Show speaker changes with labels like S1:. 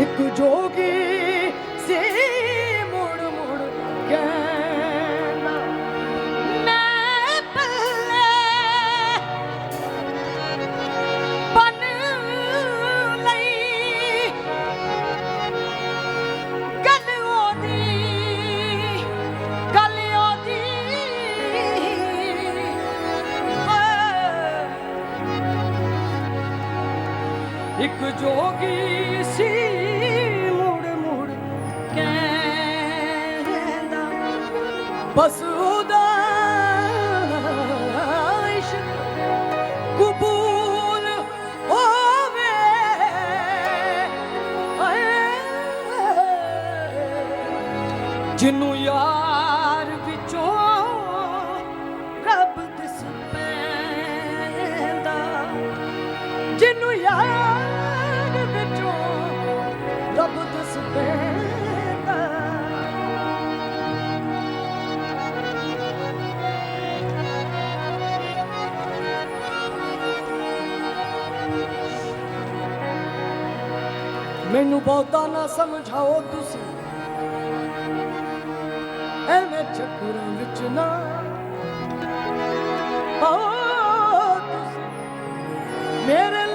S1: ਇੱਕ ਜੋਗੀ ਸੀ ਮੁੜ ਮੁੜ ਕਹਿੰਦਾ ਇੱਕ ਜੋਗੀ ਸੀ ਮੁੜ ਮੁੜ ਕਹਿੰਦਾ ਬਸ ਉਹਦਾ ਇਸ਼ਕ ਕਬੂਲ ਹੋਵੇ ਹਾਏ। ਜਿਹਨੂੰ ਯਾਰ ਜਿੰਨੂੰ ਯਾਦ ਵਿੱਚੋਂ ਰੱਬ ਦਿਸਦੇ ਮੈਨੂੰ ਬਹੁਤਾ ਨਾ ਸਮਝਾਓ ਤੁਸੀਂ। ਐਵੇਂ ਚੱਕਰਾਂ ਵਿੱਚ ਨਾ ਪਾਓ ਤੁਸੀਂ। ਮੇਰੇ